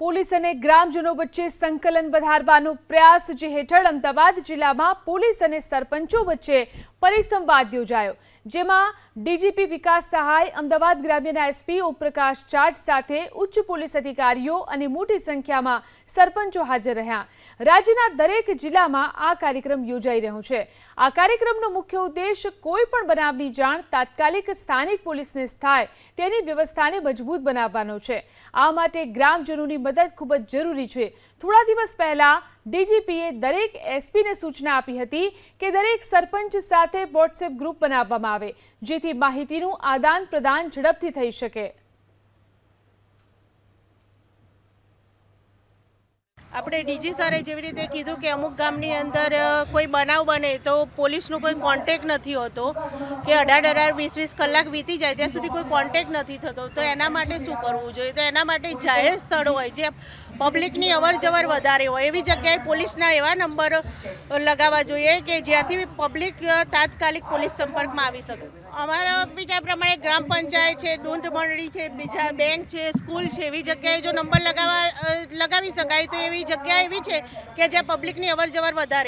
Police અને ગ્રામજનો વચ્ચે સંકલન વધારવાનો પ્રયાસ જે હેઠળ અમદાવાદ જિલ્લામાં પોલીસ અને સરપંચો વચ્ચે પરિસંવાદ યોજાયો, જેમાં ડીજીપી વિકાસ સહાય, અમદાવાદ ગ્રામ્યના એસપી ઓમપ્રકાશ ચાટ સાથે ઉચ્ચ પોલીસ અધિકારીઓ અને મોટી સંખ્યામાં સરપંચો હાજર રહ્યા. રાજ્યના દરેક જિલ્લામાં આ કાર્યક્રમ યોજાઈ રહ્યો છે. આ કાર્યક્રમનો મુખ્ય ઉદ્દેશ કોઈ પણ બનાવની જાણ તાત્કાલિક સ્થાનિક પોલીસને થાય તેની વ્યવસ્થાને મજબૂત બનાવવાનો છે. આ માટે ગ્રામજનોની મદદ ખૂબ જ જરૂરી છે. થોડા દિવસ પહેલા ડીજીપીએ દરેક એસપીને સૂચના આપી હતી કે દરેક સરપંચ સાથે વોટ્સએપ ગ્રુપ બનાવવામાં આવે, જેથી માહિતીનું આદાન પ્રદાન ઝડપથી થઈ શકે. આપણે ડીજી સરે જેવી રીતે કીધું કે અમુક ગામની અંદર કોઈ બનાવ બને તો પોલીસનો કોઈ કોન્ટેક નથી હોતો, કે અઢાર અઢાર વીસ વીસ કલાક વીતી જાય ત્યાં સુધી કોઈ કોન્ટેક નથી થતો. તો એના માટે શું કરવું જોઈએ? તો એના માટે જાહેર સ્થળો હોય જે પબ્લિકની અવર જવર વધારે હોય. એવી જગ્યાએ પોલીસના એવા નંબર લગાવવા જોઈએ કે જ્યાંથી પબ્લિક તાત્કાલિક પોલીસ સંપર્કમાં આવી શકે. અમારા બીજા પ્રમાણે ગ્રામ પંચાયત છે, દૂધ મંડળી છે, બીજા બેંક છે, સ્કૂલ છે, એવી જગ્યાએ જો નંબર લગાવવા લગાવી શકાય તો એવી જગ્યા એવી છે કે જ્યાં પબ્લિકની અવર જવર વધારે